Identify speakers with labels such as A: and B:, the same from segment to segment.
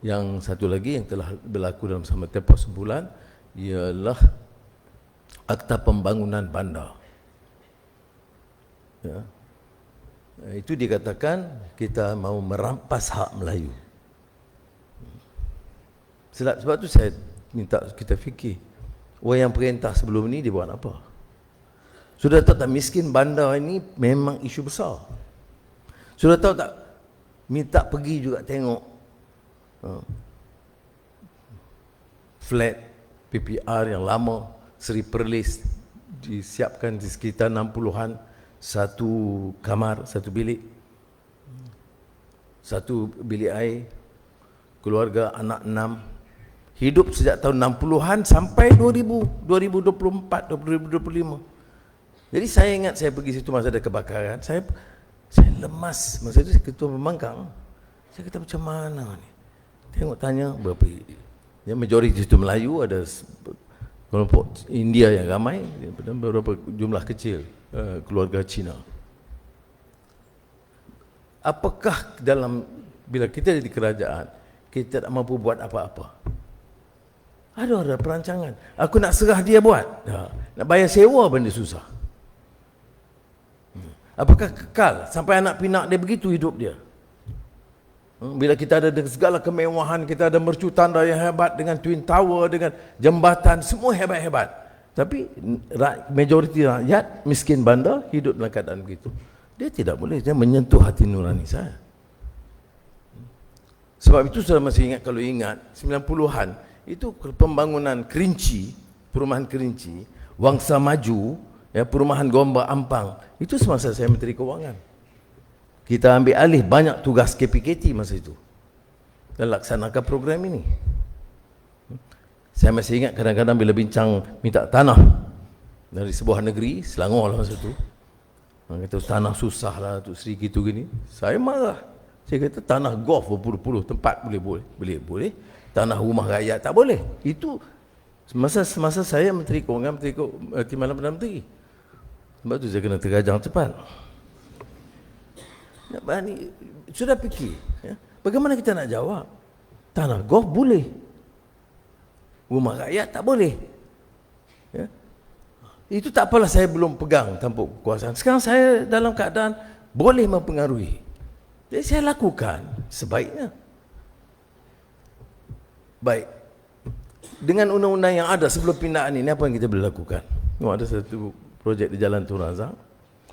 A: Yang satu lagi yang telah berlaku dalam sama tempoh sebulan ialah Akta Pembangunan Bandar. Ya. Itu dikatakan kita mau merampas hak Melayu. Sebab, sebab tu saya minta kita fikir. Orang yang perintah sebelum ni dia buat apa? Sudah tahu tak miskin bandar ini memang isu besar. Sudah tahu tak minta pergi juga tengok flat PPR yang lama Seri Perlis disiapkan di sekitar 60-an satu kamar, satu bilik. Satu bilik air. Keluarga anak enam. Hidup sejak tahun 60-an sampai 2000 2024 2025 jadi saya ingat saya pergi situ masa ada kebakaran saya saya lemas. Masa itu ketua pembangkang. Saya kata macam mana ni? Tengok tanya berapa yang majoriti itu Melayu ada kelompok India yang ramai dan beberapa jumlah kecil uh, keluarga Cina. Apakah dalam bila kita jadi kerajaan kita tak mampu buat apa-apa? Ada ada perancangan. Aku nak serah dia buat. Nak bayar sewa pun dia susah. Apakah kekal sampai anak pinak dia begitu hidup dia? Hmm, bila kita ada segala kemewahan, kita ada mercu tanda yang hebat dengan Twin Tower, dengan jembatan, semua hebat-hebat. Tapi majoriti rakyat miskin bandar hidup dalam keadaan begitu. Dia tidak boleh dia menyentuh hati nurani saya. Sebab itu saya masih ingat kalau ingat 90-an itu pembangunan Kerinci, perumahan Kerinci, Wangsa Maju, ya perumahan Gombak Ampang itu semasa saya menteri keuangan kita ambil alih banyak tugas KPKT masa itu. Dan laksanakan program ini. Saya masih ingat kadang-kadang bila bincang minta tanah dari sebuah negeri Selangor lah masa itu. Orang kata tanah susah lah untuk Sri gitu gini. Saya marah. Saya kata tanah golf berpuluh-puluh tempat boleh boleh boleh boleh. Tanah rumah rakyat tak boleh. Itu semasa semasa saya menteri keuangan menteri keuangan, timbalan perdana menteri. Sebab tu saya kena terajang cepat. Sudah fikir. Ya? Bagaimana kita nak jawab? Tanah golf boleh. Rumah rakyat tak boleh. Ya? Itu tak apalah saya belum pegang tampuk kekuasaan. Sekarang saya dalam keadaan boleh mempengaruhi. Jadi saya lakukan sebaiknya. Baik. Dengan undang-undang yang ada sebelum pindahan ini, apa yang kita boleh lakukan? Oh, ada satu projek di Jalan Tun Razak.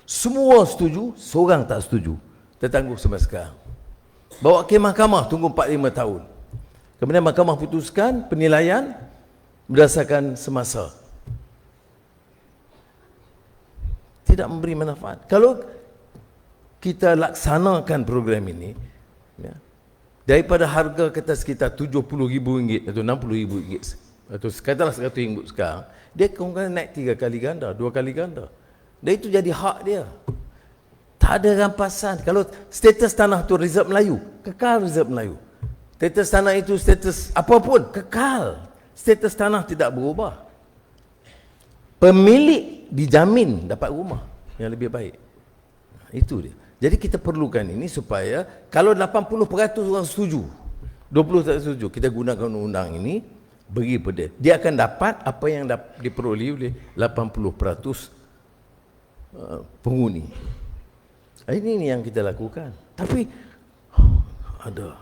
A: Semua setuju, seorang tak setuju. Tertangguh sampai sekarang. Bawa ke mahkamah, tunggu 4-5 tahun. Kemudian mahkamah putuskan penilaian berdasarkan semasa. Tidak memberi manfaat. Kalau kita laksanakan program ini, ya, daripada harga kata sekitar RM70,000 atau RM60,000 atau katalah RM100,000 sekarang, dia kemungkinan naik tiga kali ganda, dua kali ganda. Dan itu jadi hak dia. Tak ada rampasan. Kalau status tanah tu reserve Melayu, kekal reserve Melayu. Status tanah itu status apapun, kekal. Status tanah tidak berubah. Pemilik dijamin dapat rumah yang lebih baik. Itu dia. Jadi kita perlukan ini supaya kalau 80% orang setuju, 20 tak setuju, kita gunakan undang-undang ini bagi pada dia akan dapat apa yang diperoleh oleh 80% uh, penghuni. Ini ini yang kita lakukan. Tapi ada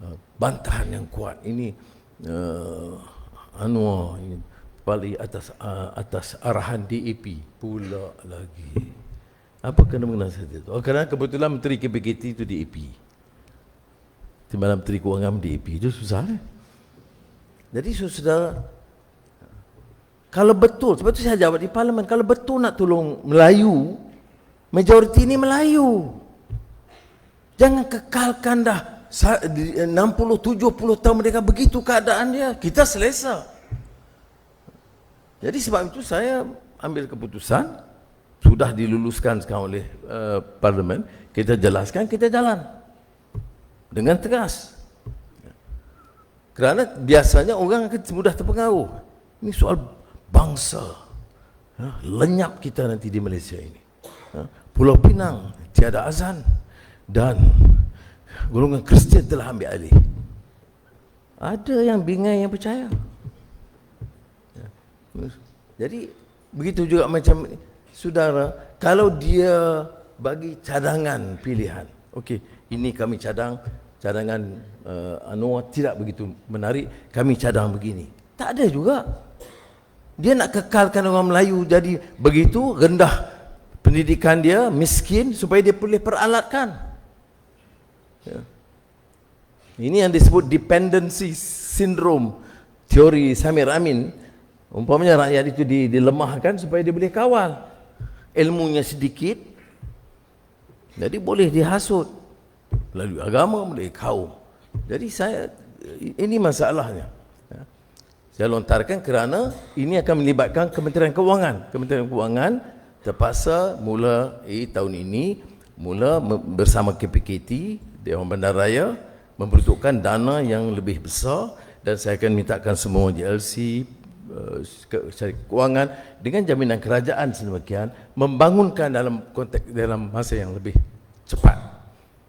A: uh, bantahan yang kuat. Ini uh, Anwar ini balik atas uh, atas arahan DAP pula lagi. Apa kena mengenai saja itu? Oh, kerana kebetulan Menteri KPKT itu DAP. Timbalan Menteri Kewangan DAP itu susah. Eh? Jadi saudara kalau betul sebab itu saya jawab di parlimen kalau betul nak tolong Melayu majoriti ini Melayu jangan kekalkan dah 60 70 tahun mereka begitu keadaan dia kita selesa jadi sebab itu saya ambil keputusan sudah diluluskan sekarang oleh uh, parlimen kita jelaskan kita jalan dengan tegas kerana biasanya orang akan mudah terpengaruh. Ini soal bangsa. Ya, lenyap kita nanti di Malaysia ini. Pulau Pinang tiada azan dan golongan Kristian telah ambil alih. Ada yang bingai yang percaya. Ya. Jadi begitu juga macam saudara, kalau dia bagi cadangan pilihan. Okey, ini kami cadang cadangan uh, Anwar tidak begitu menarik, kami cadang begini. Tak ada juga. Dia nak kekalkan orang Melayu jadi begitu rendah pendidikan dia, miskin supaya dia boleh peralatkan. Ya. Ini yang disebut dependency syndrome teori Samir Amin. Umpamanya rakyat itu dilemahkan supaya dia boleh kawal. Ilmunya sedikit, jadi boleh dihasut. Lalu agama boleh kaum. Jadi saya, ini masalahnya. Ya. Saya lontarkan kerana ini akan melibatkan Kementerian Keuangan. Kementerian Keuangan terpaksa mula eh, tahun ini, mula bersama KPKT, Dewan Bandaraya, memperuntukkan dana yang lebih besar dan saya akan mintakan semua JLC eh, kewangan dengan jaminan kerajaan sedemikian membangunkan dalam konteks dalam masa yang lebih cepat.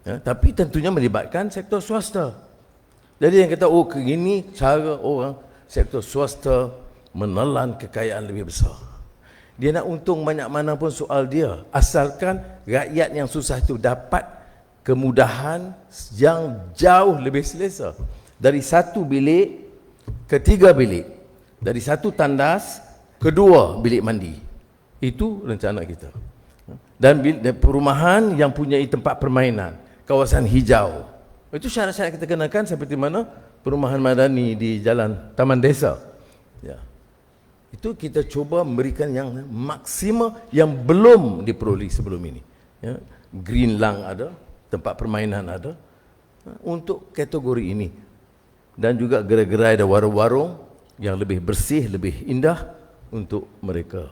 A: Ya, tapi tentunya melibatkan sektor swasta. Jadi yang kata oh begini cara orang sektor swasta menelan kekayaan lebih besar dia nak untung banyak mana pun soal dia. Asalkan rakyat yang susah itu dapat kemudahan yang jauh lebih selesa. Dari satu bilik ke tiga bilik. Dari satu tandas ke dua bilik mandi. Itu rencana kita. Dan perumahan yang punya tempat permainan kawasan hijau. Itu syarat-syarat kita kenakan seperti mana perumahan madani di jalan taman desa itu kita cuba memberikan yang maksima yang belum diperoleh sebelum ini. Ya green lang ada tempat permainan ada ha, untuk kategori ini. Dan juga gerai-gerai dan warung-warung yang lebih bersih, lebih indah untuk mereka